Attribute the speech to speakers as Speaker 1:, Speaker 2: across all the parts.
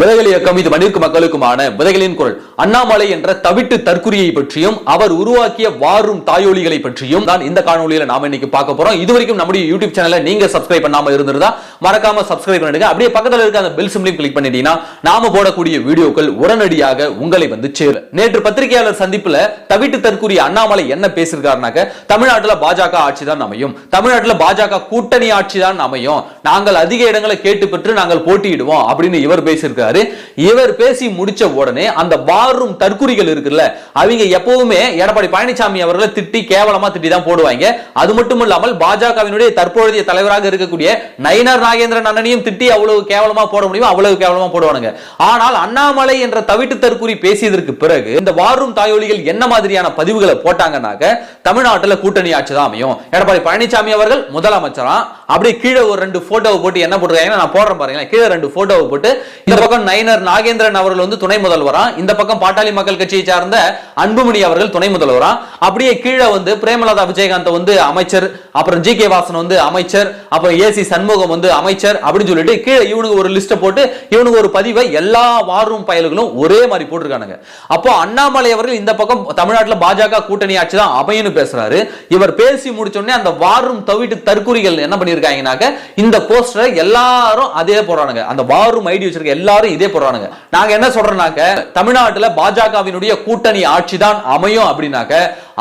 Speaker 1: விதைகள் இயக்கம் இது மண்ணிற்கு மக்களுக்குமான விதைகளின் குரல். அண்ணாமலை என்ற தவிட்டு தற்குறியை பற்றியும் அவர் உருவாக்கிய வாரும் தாயொலிகளை பற்றியும் தான் இந்த காணொலியில நாம இன்னைக்கு பார்க்க போறோம். இது வரைக்கும் நம்முடைய யூடியூப் சேனலை நீங்க சப்ஸ்கிரைப் பண்ணாம இருந்திருந்தா மறக்காம சப்ஸ்கிரைப் பண்ணிடுங்க. அப்படியே பக்கத்துல இருக்க அந்த பெல் சிம்லையும் கிளிக் பண்ணிட்டீங்கன்னா நாம போடக்கூடிய வீடியோக்கள் உடனடியாக உங்களை வந்து சேரும். நேற்று பத்திரிகையாளர் சந்திப்புல தவிட்டு தற்குறி அண்ணாமலை என்ன பேசியிருக்காருனாக்க தமிழ்நாட்டில் பாஜக ஆட்சி தான் அமையும். தமிழ்நாட்டில் பாஜக கூட்டணி ஆட்சி தான் அமையும். நாங்கள் அதிக இடங்களை கேட்டு பெற்று நாங்கள் போட்டியிடுவோம் அப்படின்னு இவர் பேசியிருக்காரு. பேசுறாரு இவர் பேசி முடிச்ச உடனே அந்த வாரும் தற்குறிகள் இருக்குல்ல அவங்க எப்பவுமே எடப்பாடி பழனிசாமி அவர்களை திட்டி கேவலமா திட்டி தான் போடுவாங்க. அது மட்டும் இல்லாமல் பாஜகவினுடைய தற்போதைய தலைவராக இருக்கக்கூடிய நயினார் நாகேந்திரன் அண்ணனையும் திட்டி அவ்வளவு கேவலமா போட முடியும் அவ்வளவு கேவலமா போடுவானுங்க. ஆனால் அண்ணாமலை என்ற தவிட்டு தற்குறி பேசியதற்கு பிறகு இந்த வாரும் தாயொலிகள் என்ன மாதிரியான பதிவுகளை போட்டாங்கன்னாக்க தமிழ்நாட்டில் கூட்டணி ஆட்சி தான் அமையும். எடப்பாடி பழனிசாமி அவர்கள் முதலமைச்சரா? அப்படியே கீழே ஒரு ரெண்டு போட்டோவை போட்டு என்ன போட்டுருக்காங்க நான் போடுறேன் பாருங்களேன். கீழே ரெண்டு போட்டோவை போட்டு இந்த பக்கம் நயினர் நாகேந்திரன் அவர்கள் வந்து துணை முதல்வரா? இந்த பக்கம் பாட்டாளி மக்கள் கட்சியை சார்ந்த அன்புமணி அவர்கள் துணை முதல்வரா? அப்படியே கீழே வந்து பிரேமலதா விஜயகாந்த் வந்து அமைச்சர் அப்புறம் ஜி கே வாசன் வந்து அமைச்சர் அப்புறம் ஏசி சண்முகம் வந்து அமைச்சர் அப்படின்னு சொல்லிட்டு கீழே இவனுக்கு ஒரு லிஸ்ட்டை போட்டு இவனுக்கு ஒரு பதிவை எல்லா வாரும் பயல்களும் ஒரே மாதிரி போட்டிருக்கானுங்க. அப்போ அண்ணாமலை அவர்கள் இந்த பக்கம் தமிழ்நாட்டில் பாஜக கூட்டணி ஆட்சி தான் அமையன்னு பேசுறாரு. இவர் பேசி முடிச்சோடனே அந்த வாரும் தவிட்டு தற்கூறிகள் என்ன பண்ணியிருக்காங்கனாக்க இந்த போஸ்டரை எல்லாரும் அதே போடுறானுங்க. அந்த வாரும் ஐடி வச்சிருக்க எல்லாரும் இதே போடுறானுங்க. நாங்க என்ன சொல்றோம்னாக்க தமிழ்நாட்டுல பாஜகவினுடைய கூட்டணி ஆட்சி தான் அமையும் அப்படின்னாக்க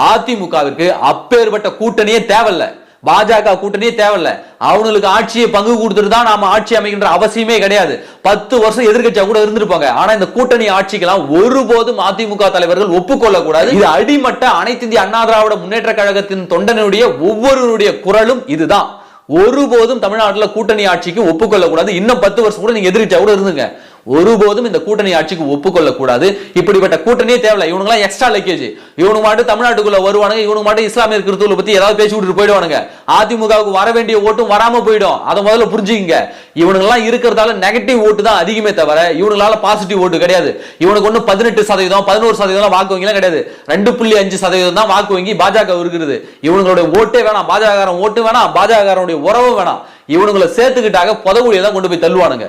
Speaker 1: அதிமுகவிற்கு அப்பேற்பட்ட கூட்டணியே தேவையில்லை. பாஜக கூட்டணியே தேவையில்ல. அவங்களுக்கு ஆட்சியை பங்கு கொடுத்துட்டு தான் நாம ஆட்சி அமைக்கின்ற அவசியமே கிடையாது. பத்து வருஷம் எதிர்கட்சியா கூட இருந்திருப்பாங்க. ஆனா இந்த கூட்டணி ஆட்சிக்கெல்லாம் ஒருபோதும் அதிமுக தலைவர்கள் ஒப்புக்கொள்ள கூடாது இது அடிமட்ட அனைத்து இந்திய அண்ணா திராவிட முன்னேற்ற கழகத்தின் தொண்டனுடைய ஒவ்வொருவருடைய குரலும் இதுதான். ஒருபோதும் தமிழ்நாட்டில் கூட்டணி ஆட்சிக்கு ஒப்புக்கொள்ள கூடாது இன்னும் பத்து வருஷம் கூட நீங்க எதிர்கட்சியா கூட இருந்துங்க. ஒருபோதும் இந்த கூட்டணி ஆட்சிக்கு ஒப்புக்கொள்ள கூடாது இப்படிப்பட்ட கூட்டணியே தேவையில்ல. இவனுங்களாம் எக்ஸ்ட்ரா லக்கேஜ் இவனு மட்டும் தமிழ்நாட்டுக்குள்ள வருவானுங்க இவனுக்கு மட்டும் இஸ்லாமிய கிறிஸ்துவ பத்தி ஏதாவது பேசி விட்டுட்டு போயிடுவானுங்க. அதிமுகவுக்கு வர வேண்டிய ஓட்டும் வராம போயிடும். அதை முதல்ல புரிஞ்சுக்கங்க. இவனுங்களாம் இருக்கிறதால நெகட்டிவ் ஓட்டு தான் அதிகமே தவிர இவனுங்களால பாசிட்டிவ் ஓட்டு கிடையாது. இவனுக்கு ஒண்ணு பதினெட்டு சதவீதம் பதினோரு சதவீதம் வாக்கு வங்கிலாம் கிடையாது. ரெண்டு புள்ளி அஞ்சு சதவீதம் தான் வாக்கு வங்கி பாஜக இருக்கிறது இவனுங்களுடைய ஓட்டே வேணாம். பாஜக ஓட்டு வேணாம். பாஜக உறவும் வேணாம். இவனுங்களை சேர்த்துக்கிட்டாக புதவுடைய தான் கொண்டு போய் தள்ளுவானுங்க.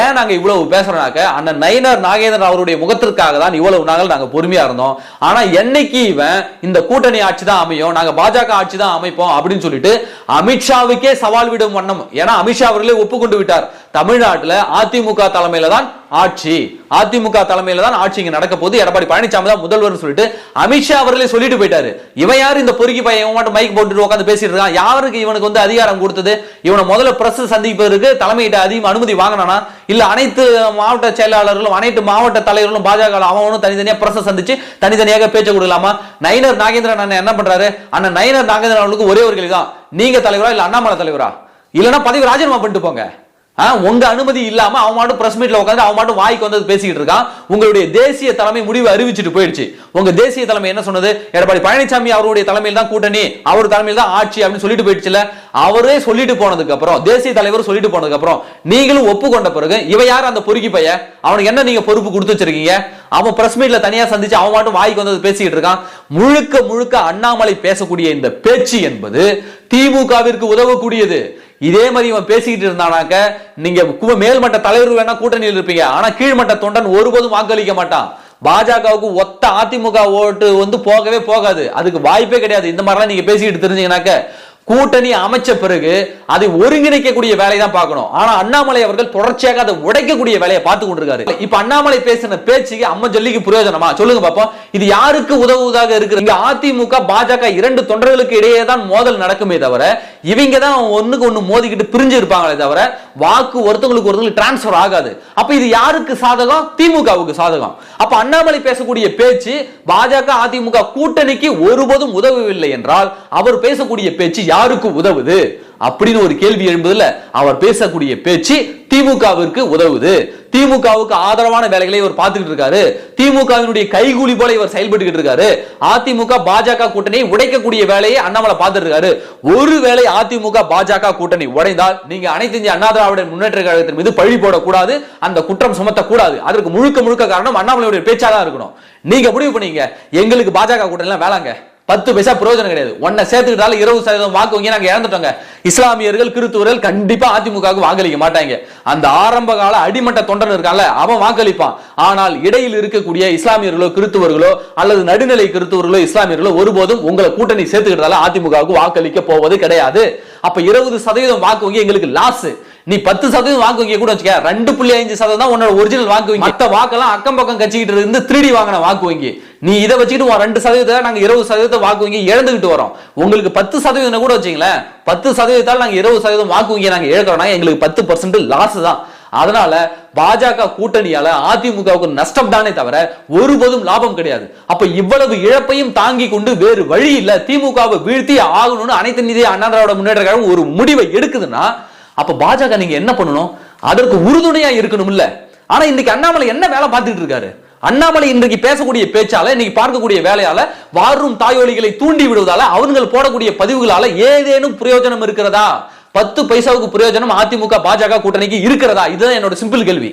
Speaker 1: ஏன் நாங்க இவ்வளவு பேசுறோம்னாக்க அந்த நயனர் நாகேந்திரன் அவருடைய முகத்திற்காக தான் இவ்வளவு நாங்கள் நாங்க பொறுமையா இருந்தோம். ஆனா என்னைக்கு இவன் இந்த கூட்டணி ஆட்சி தான் அமையும் நாங்க பாஜக ஆட்சி தான் அமைப்போம் அப்படின்னு சொல்லிட்டு அமித்ஷாவுக்கே சவால் விடும் வண்ணம். ஏன்னா அமித்ஷா அவர்களே ஒப்புக்கொண்டு விட்டார். தமிழ்நாட்டில் அதிமுக தலைமையில தான் ஆட்சி. அதிமுக தலைமையில தான் ஆட்சி இங்க நடக்க போது எடப்பாடி பழனிசாமி தான் முதல்வர் சொல்லிட்டு அமித்ஷா அவர்களே சொல்லிட்டு போயிட்டாரு. இவன் யாரு? இந்த பொறுக்கி பையன். இவன் மட்டும் மைக் போட்டுட்டு உட்காந்து பேசிட்டு இருக்கான். யாருக்கு இவனுக்கு வந்து அதிகாரம் கொடுத்தது? இவனை முதல்ல பிரஸ் சந்திப்பதற்கு தலைமையிட்ட அதிகம் அனுமதி வாங்கினானா? இல்ல அனைத்து மாவட்ட செயலாளர்களும் அனைத்து மாவட்ட தலைவர்களும் பாஜக அவனும் தனித்தனியா பிரஸ் சந்திச்சு தனித்தனியாக பேச்ச கொடுக்கலாமா? நயினர் நாகேந்திரன் அண்ணன் என்ன பண்றாரு? அண்ணன் நயினர் நாகேந்திரன் அவனுக்கு ஒரே ஒரு கேள்வி தான் நீங்க தலைவரா இல்ல அண்ணாமலை தலைவரா? இல்லைன்னா பதவி ராஜினாமா பண்ணிட்டு போங்க. உங்க அனுமதி இல்லாம அவன் மாட்டும் பிரஸ் மீட்ல உட்காந்து அவன் மாட்டும் வாய்க்கு வந்து பேசிக்கிட்டு இருக்கான். உங்களுடைய தேசிய தலைமை முடிவு அறிவிச்சிட்டு போயிடுச்சு. உங்க தேசிய தலைமை என்ன சொன்னது? எடப்பாடி பழனிசாமி அவருடைய தலைமையில் தான் கூட்டணி அவர் தலைமையில் தான் ஆட்சி அப்படின்னு சொல்லிட்டு போயிடுச்சுல அவரே சொல்லிட்டு போனதுக்கு அப்புறம் தேசிய தலைவர் சொல்லிட்டு போனதுக்கு அப்புறம் நீங்களும் ஒப்புக்கொண்ட பிறகு இவ யார் அந்த பொறுக்கி பைய? அவனுக்கு என்ன நீங்க பொறுப்பு கொடுத்து வச்சிருக்கீங்க? அவன் பிரஸ் மீட்ல தனியா சந்திச்சு அவன் மாட்டும் வாய்க்கு வந்து பேசிக்கிட்டு இருக்கான். முழுக்க முழுக்க அண்ணாமலை பேசக்கூடிய இந்த பேச்சு என்பது திமுகவிற்கு உதவக்கூடியது. இதே மாதிரி இவன் பேசிக்கிட்டு இருந்தானாக்க நீங்க மேல்மட்ட தலைவர்கள் வேணா கூட்டணியில் இருப்பீங்க. ஆனா கீழ்மட்ட தொண்டன் ஒருபோதும் வாக்களிக்க மாட்டான். பாஜகவுக்கு ஒத்த அதிமுக ஓட்டு வந்து போகவே போகாது. அதுக்கு வாய்ப்பே கிடையாது. இந்த மாதிரிலாம் நீங்க பேசிக்கிட்டு தெரிஞ்சீங்கன்னாக்க கூட்டணி அமைச்ச பிறகு அதை ஒருங்கிணைக்கக்கூடிய வேலையை தான் பார்க்கணும். ஆனா அண்ணாமலை அவர்கள் தொடர்ச்சியாக அதை உடைக்கக்கூடிய வேலையை பார்த்து கொண்டிருக்காரு. இப்ப அண்ணாமலை பேசின பேச்சுக்கு அம்மன் ஜல்லிக்கு பிரயோஜனமா? சொல்லுங்க பாப்போம். இது யாருக்கு உதவுவதாக இருக்கு இங்க அதிமுக பாஜக இரண்டு தொண்டர்களுக்கு இடையே தான் மோதல் நடக்குமே தவிர இவங்க தான் ஒண்ணுக்கு ஒண்ணு மோதிக்கிட்டு பிரிஞ்சு இருப்பாங்களே தவிர வாக்கு ஒருத்தவங்களுக்கு ஒருத்தவங்களுக்கு டிரான்ஸ்பர் ஆகாது. அப்ப இது யாருக்கு சாதகம்? திமுகவுக்கு சாதகம். அப்ப அண்ணாமலை பேசக்கூடிய பேச்சு பாஜக அதிமுக கூட்டணிக்கு ஒருபோதும் உதவவில்லை என்றால் அவர் பேசக்கூடிய பேச்சு யாருக்கு உதவுது? அப்படின்னு ஒரு கேள்வி எழும்புதுல அவர் பேசக்கூடிய பேச்சு திமுகவிற்கு உதவுது. திமுகவுக்கு ஆதரவான வேலைகளை இவர் பார்த்துக்கிட்டு இருக்காரு. திமுகவினுடைய கைகூலி போல இவர் செயல்பட்டுக்கிட்டு இருக்காரு. அதிமுக பாஜக கூட்டணியை உடைக்கக்கூடிய வேலையை அண்ணாமலை பார்த்துட்டு இருக்காரு. ஒருவேளை அதிமுக பாஜக கூட்டணி உடைந்தால் நீங்க அனைத்து இந்திய அண்ணா திராவிட முன்னேற்ற கழகத்தின் மீது பழி போடக்கூடாது அந்த குற்றம் சுமத்தக்கூடாது. அதற்கு முழுக்க முழுக்க காரணம் அண்ணாமலையுடைய பேச்சா தான் இருக்கணும். நீங்க முடிவு பண்ணீங்க. எங்களுக்கு பாஜக கூட்டணி எல்லாம் வேளாங்க பத்து பைசா பிரயோஜனம் கிடையாது. ஒன்னை சேர்த்துக்கிட்டாலும் இருபது சதவீதம் வாக்கு வங்கி நாங்கள் இறந்துட்டோங்க இஸ்லாமியர்கள் கிறிஸ்துவர்கள் கண்டிப்பா அதிமுகவுக்கு வாக்களிக்க மாட்டாங்க. அந்த ஆரம்ப கால அடிமட்ட தொண்டன் இருக்கான்ல அவன் வாக்களிப்பான். ஆனால் இடையில் இருக்கக்கூடிய இஸ்லாமியர்களோ கிறிஸ்துவர்களோ அல்லது நடுநிலை கிறிஸ்துவர்களோ இஸ்லாமியர்களோ ஒருபோதும் உங்களை கூட்டணி சேர்த்துக்கிட்டதால அதிமுகவுக்கு வாக்களிக்க போவது கிடையாது. அப்ப இருபது சதவீதம் வாக்கு வங்கி எங்களுக்கு லாஸ் நீ பத்து சதவீதம் வாக்கு வங்கி கூட வச்சுக்க. ரெண்டு புள்ளி அஞ்சு சதவீதம் தான் உன்னோட ஒரிஜினல் வாக்கு வங்கி. மத்த வாக்கெல்லாம் அக்கம் பக்கம் கட்சிக்கிட்டு இருந்து திருடி வாங்கின வாக்கு வங்கி. நீ இதை வச்சுக்கிட்டு உன் ரெண்டு சதவீதத்தை நாங்க இருபது சதவீதம் வாக்கு வங்கி இழந்துகிட்டு வரோம். உங்களுக்கு பத்து சதவீதம் கூட வச்சுங்களேன் பத்து சதவீதத்தால் நாங்க இருபது சதவீதம் வாக்கு வங்கி நாங்க இழக்கிறோம்னா எங்களுக்கு பத்து பர்சன்ட் லாஸ் தான். அதனால பாஜக கூட்டணியால அதிமுகவுக்கு நஷ்டம் தானே தவிர ஒருபோதும் லாபம் கிடையாது. அப்ப இவ்வளவு இழப்பையும் தாங்கி கொண்டு வேறு வழி இல்ல. திமுகவை வீழ்த்தி ஆகணும்னு அனைத்து நிதி அண்ணா திராவிட முன்னேற்ற கழகம் ஒரு முடிவை எடுக்குதுன்னா அப்ப பாஜக நீங்க என்ன பண்ணணும்? அதற்கு உறுதுணையா இருக்கணும் இல்ல ஆனா இன்னைக்கு அண்ணாமலை என்ன வேலை பார்த்துட்டு இருக்காரு? அண்ணாமலை இன்றைக்கு பேசக்கூடிய பேச்சால இன்னைக்கு பார்க்கக்கூடிய வேலையால வாரும் தாயோலிகளை தூண்டி விடுவதால அவர்கள் போடக்கூடிய பதிவுகளால ஏதேனும் பிரயோஜனம் இருக்கிறதா? பத்து பைசாவுக்கு பிரயோஜனம் அதிமுக பாஜக கூட்டணிக்கு இருக்கிறதா? இதுதான் என்னோட சிம்பிள் கேள்வி.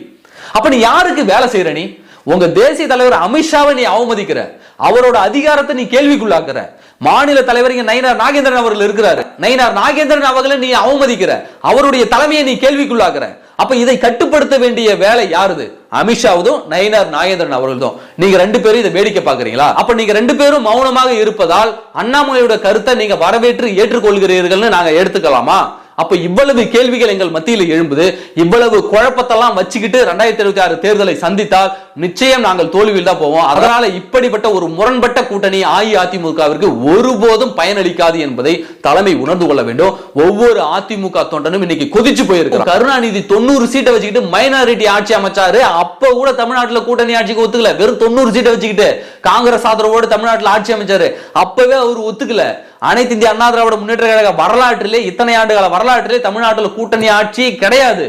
Speaker 1: அப்ப நீ யாருக்கு வேலை செய்யற நீ? உங்க தேசிய தலைவர் அமித்ஷாவை நீ அவமதிக்கிற. அவரோட அதிகாரத்தை நீ கேள்விக்குள்ளாக்குற. மாநில தலைவர் இங்க நயினார் நாகேந்திரன் அவர்கள் இருக்கிறாரு. நயினார் நாகேந்திரன் அவர்களை நீ அவமதிக்கிற. அவருடைய தலைமையை நீ கேள்விக்குள்ளாக்குற. அப்ப இதை கட்டுப்படுத்த வேண்டிய வேலை யாருது? அமித்ஷாவதும் நயினார் நாகேந்திரன் அவர்களதும். நீங்க ரெண்டு பேரும் இதை வேடிக்கை பாக்குறீங்களா அப்ப நீங்க ரெண்டு பேரும் மௌனமாக இருப்பதால் அண்ணாமலையோட கருத்தை நீங்க வரவேற்று ஏற்றுக்கொள்கிறீர்கள்னு நாங்க எடுத்துக்கலாமா? அப்ப இவ்வளவு கேள்விகள் எங்கள் மத்தியில் எழும்புது. இவ்வளவு குழப்பத்தெல்லாம் வச்சுக்கிட்டு ரெண்டாயிரத்தி இருபத்தி ஆறு தேர்தலை சந்தித்தால் நிச்சயம் நாங்கள் தோல்வியில் தான் போவோம். அதனால இப்படிப்பட்ட ஒரு முரண்பட்ட கூட்டணி அஇஅதிமுகவிற்கு ஒருபோதும் பயனளிக்காது என்பதை தலைமை உணர்ந்து கொள்ள வேண்டும். ஒவ்வொரு அதிமுக தொண்டனும் இன்னைக்கு கொதிச்சு போயிருக்கிறார் கருணாநிதி தொண்ணூறு சீட்டை வச்சுக்கிட்டு மைனாரிட்டி ஆட்சி அமைச்சாரு. அப்ப கூட தமிழ்நாட்டுல கூட்டணி ஆட்சிக்கு ஒத்துக்கல. வெறும் தொண்ணூறு சீட்டை வச்சுக்கிட்டு காங்கிரஸ் ஆதரவோடு தமிழ்நாட்டுல ஆட்சி அமைச்சாரு. அப்பவே அவர் ஒத்துக்கல. அனைத்து இந்திய அண்ணா திராவிட முன்னேற்ற கழக வரலாற்றிலே இத்தனை ஆண்டுகால வரலாற்றிலே தமிழ்நாட்டில் கூட்டணி ஆட்சி கிடையாது.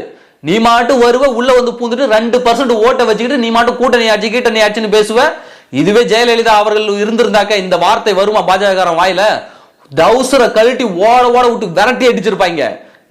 Speaker 1: நீ மாட்டு வருவ உள்ள வந்து பூந்துட்டு ரெண்டு பர்சன்ட் ஓட்டை வச்சுக்கிட்டு நீ மாட்டு கூட்டணி ஆட்சி கூட்டணி ஆட்சின்னு பேசுவ. இதுவே ஜெயலலிதா அவர்கள் இருந்திருந்தாக்க இந்த வார்த்தை வருமா பாஜக வாயில? தௌசரை கழட்டி ஓட ஓட விட்டு விரட்டி அடிச்சிருப்பாங்க.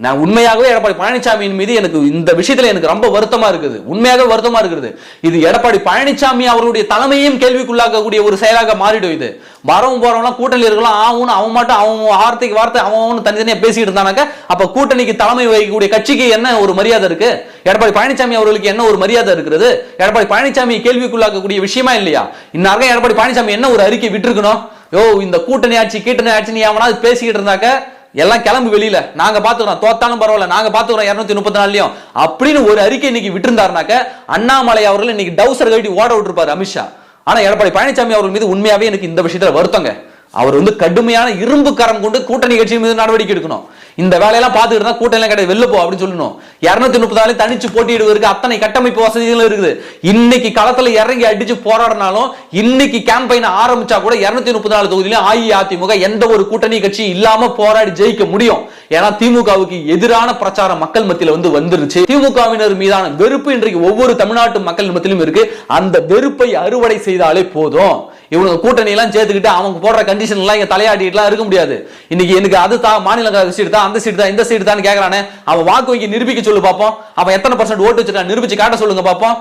Speaker 1: நான் உண்மையாகவே எடப்பாடி பழனிசாமியின் மீது எனக்கு இந்த விஷயத்துல எனக்கு ரொம்ப வருத்தமா இருக்குது. உண்மையாகவே வருத்தமா இருக்குது. இது எடப்பாடி பழனிசாமி அவருடைய தலைமையும் கேள்விக்குள்ளாக்கக்கூடிய ஒரு செயலாக மாறிடும் இது. வரவும் போறவங்களாம் கூட்டணி இருக்கலாம். ஆகும் அவன் மட்டும் அவன் வார்த்தைக்கு வார்த்தை அவன் தனித்தனியா பேசிட்டு இருந்தானாக்க அப்ப கூட்டணிக்கு தலைமை வகிக்கக்கூடிய கட்சிக்கு என்ன ஒரு மரியாதை இருக்கு? எடப்பாடி பழனிசாமி அவர்களுக்கு என்ன ஒரு மரியாதை இருக்கிறது? எடப்பாடி பழனிசாமி கேள்விக்குள்ளாக்கக்கூடிய விஷயமா இல்லையா? இந்நேரம் எடப்பாடி பழனிசாமி என்ன ஒரு அறிக்கை விட்டுருக்கணும்? யோ இந்த கூட்டணி ஆட்சி கீட்டணி ஆட்சி நீ அவனாவது பேசிக்கிட்டு இருந்தாக்க எல்லாம் கிளம்பு வெளியில. நாங்க பாத்துக்கிறோம். தோத்தாலும் பரவாயில்ல. நாங்க பாத்துக்கிறோம் இருநூத்தி முப்பத்தி நாலுலயும். அப்படின்னு ஒரு அறிக்கை இன்னைக்கு விட்டுருந்தாருனாக்க அண்ணாமலை அவர்கள் இன்னைக்கு டவுசர் கட்டி ஓட விட்டுருப்பாரு அமித்ஷா. ஆனா எடப்பாடி பழனிசாமி அவர்கள் மீது உண்மையாவே எனக்கு இந்த விஷயத்துல வருத்தங்க. அவர் வந்து கடுமையான இரும்பு கரம் கொண்டு கூட்டணி கட்சி மீது நடவடிக்கை எடுக்கணும். இந்த வேலையெல்லாம் பார்த்துட்டு இருந்தா கூட்டணி கிடையாது. வெளில போ அப்படின்னு சொல்லணும். இருநூத்தி முப்பது தனிச்சு போட்டியிடுவதற்கு அத்தனை கட்டமைப்பு வசதிகளும் இருக்குது. இன்னைக்கு களத்துல இறங்கி அடிச்சு போராடினாலும் இன்னைக்கு கேம்பெயின் ஆரம்பிச்சா கூட இருநூத்தி முப்பத்தி நாலு தொகுதியிலும் அஇஅதிமுக எந்த ஒரு கூட்டணி கட்சி இல்லாம போராடி ஜெயிக்க முடியும். ஏன்னா திமுகவுக்கு எதிரான பிரச்சாரம் மக்கள் மத்தியில வந்து வந்துருச்சு. திமுகவினர் மீதான வெறுப்பு இன்றைக்கு ஒவ்வொரு தமிழ்நாட்டு மக்கள் மத்தியிலும் இருக்கு. அந்த வெறுப்பை அறுவடை செய்தாலே போதும். இவங்க கூட்டணி எல்லாம் சேர்த்துக்கிட்டு அவங்க போடுற கண்டிஷன் எல்லாம் இங்க தலையாட்டிட்டுலாம் இருக்க முடியாது. இன்னைக்கு எனக்கு அது தான் மாநில சீட் தான் அந்த சீட் தான் இந்த சீட் தான் கேட்கறானே அவன் வாக்கு வங்கி நிரூபிக்க சொல்லு பார்ப்போம் அவன் எத்தனை பர்சன்ட் ஓட்டு வச்சிருக்கான் நிரூபிச்சு காட்ட சொல்லுங்க பார்ப்போம்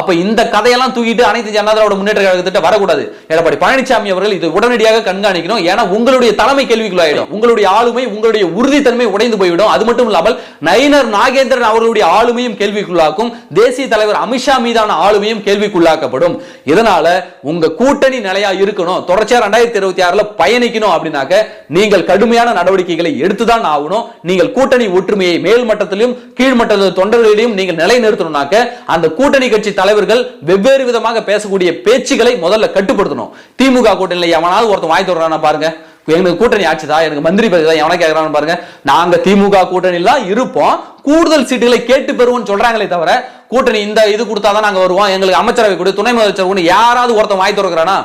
Speaker 1: அப்ப இந்த கதையெல்லாம் தூக்கிட்டு அனைத்து ஜனதா திராவிட முன்னேற்ற கழகத்திட்ட வரக்கூடாது. எடப்பாடி பழனிசாமி அவர்கள் இது உடனடியாக கண்காணிக்கணும். ஏன்னா உங்களுடைய தலைமை கேள்விக்குள்ளாயிடும். உங்களுடைய ஆளுமை உங்களுடைய உறுதித்தன்மை உடைந்து போய்விடும். அது மட்டும் இல்லாமல் நயினர் நாகேந்திரன் அவர்களுடைய ஆளுமையும் கேள்விக்குள்ளாக்கும். தேசிய தலைவர் அமித்ஷா மீதான ஆளுமையும் கேள்விக்குள்ளாக்கப்படும். இதனால உங்க கூட்டணி நிலையா இருக்கணும். தொடர்ச்சியா ரெண்டாயிரத்தி இருபத்தி ஆறுல பயணிக்கணும் அப்படின்னாக்க நீங்கள் கடுமையான நடவடிக்கைகளை எடுத்துதான் ஆகணும். நீங்கள் கூட்டணி ஒற்றுமையை மேல் மட்டத்திலும் கீழ் மட்டத்தில் தொண்டர்களிடையும் நீங்கள் நிலைநிறுத்தணும்னாக்க அந்த கூட்டணி கட்சி தலைவர்கள் வெவ்வேறு விதமாக பேசக்கூடிய பேச்சுகளை முதல்ல கட்டுப்படுத்தணும். திமுக கூட்டணியில் எவனாவது ஒருத்தன் வாய் தொடரான பாருங்க. எங்களுக்கு கூட்டணி ஆச்சுதா எனக்கு மந்திரி பதவி தான் எவனை கேட்கறான்னு பாருங்க. நாங்க திமுக கூட்டணிலாம் இருப்போம். கூடுதல் சீட்டுகளை கேட்டு பெறுவோம்னு சொல்றாங்களே தவிர கூட்டணி இந்த இது கொடுத்தாதான் நாங்க வருவோம். எங்களுக்கு அமைச்சரவை கூட துணை முதலமைச்சர் யாராவது ஒருத்தன் வாய் திறக்கிறானா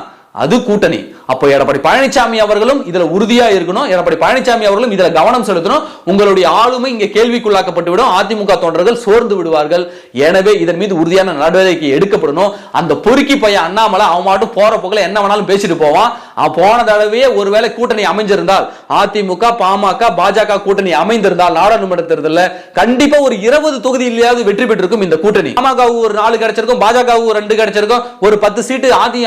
Speaker 1: அது கூட்டணி. அப்போ எடப்பாடி பழனிசாமி அவர்களும் இதுல உறுதியா இருக்கணும். எடப்பாடி பழனிசாமி அவர்களும் இதுல கவனம் செலுத்தணும். உங்களுடைய ஆளுமை இங்க கேள்விக்குள்ளாக்கப்பட்டு விடும் அதிமுக தொண்டர்கள் சோர்ந்து விடுவார்கள். எனவே இதன் மீது உறுதியான நடவடிக்கை எடுக்கப்படணும். அந்த பொறுக்கி பையன் அண்ணாமலை அவன் மட்டும் போற போக்கில் என்ன வேணாலும் பேசிட்டு போவான். அவன் போன தடவையே ஒருவேளை கூட்டணி அமைஞ்சிருந்தால் அதிமுக பாமக பாஜக கூட்டணி அமைந்திருந்தால் நாடாளுமன்ற தேர்தலில் கண்டிப்பா ஒரு இருபது தொகுதியிலேயாவது வெற்றி பெற்றிருக்கும் இந்த கூட்டணி. பாமக ஒரு நாலு கிடைச்சிருக்கும் பாஜக ரெண்டு கிடைச்சிருக்கும் ஒரு பத்து சீட்டு அதி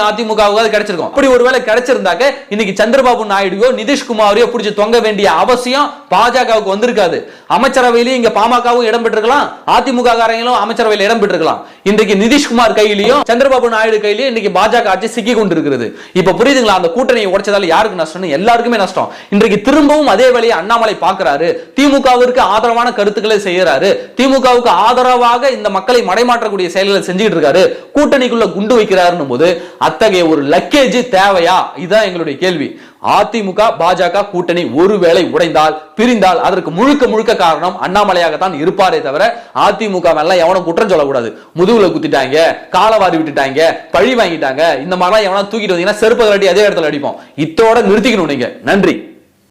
Speaker 1: கிடைச்சிருக்கும். அப்படி ஒருவேளை கிடைச்ச கிடைச்சிருந்தாக்க இன்னைக்கு சந்திரபாபு நாயுடுவோ நிதிஷ்குமாரையோ பிடிச்சி தொங்க வேண்டிய அவசியம் பாஜகவுக்கு வந்திருக்காது. அமைச்சரவையிலும் இங்க பாமகவும் இடம் பெற்றிருக்கலாம் அதிமுக காரங்களும் அமைச்சரவையில் இடம் பெற்றிருக்கலாம். இன்றைக்கு நிதிஷ்குமார் கையிலையும் சந்திரபாபு நாயுடு கையிலையும் இன்னைக்கு பாஜக ஆட்சி சிக்கி கொண்டிருக்கிறது. இப்ப புரியுதுங்களா? அந்த கூட்டணியை உடைச்சதால யாருக்கு நஷ்டம் எல்லாருக்குமே நஷ்டம். இன்றைக்கு திரும்பவும் அதே வேலையை அண்ணாமலை பாக்குறாரு திமுகவிற்கு ஆதரவான கருத்துக்களை செய்யறாரு திமுகவுக்கு ஆதரவாக இந்த மக்களை மடைமாற்றக்கூடிய செயல்களை செஞ்சுட்டு இருக்காரு. கூட்டணிக்குள்ள குண்டு வைக்கிறாருன்னு போது அத்தகைய ஒரு லக்கேஜ் தேவையா? இதுதான் எங்களுடைய கேள்வி. அதிமுக பாஜக கூட்டணி ஒருவேளை உடைந்தால் பிரிந்தால் அதற்கு முழுக்க முழுக்க காரணம் அண்ணாமலையாகத்தான் இருப்பாரே தவிர அதிமுக மேல எவனும் குற்றம் சொல்லக்கூடாது. முதுகுல குத்திட்டாங்க காலவாரி விட்டுட்டாங்க பழி வாங்கிட்டாங்க இந்த மாதிரிலாம் எவனா தூக்கிட்டு வந்தீங்கன்னா செருப்பு அதே இடத்துல அடிப்போம். இத்தோட நிறுத்திக்கணும் நீங்க. நன்றி.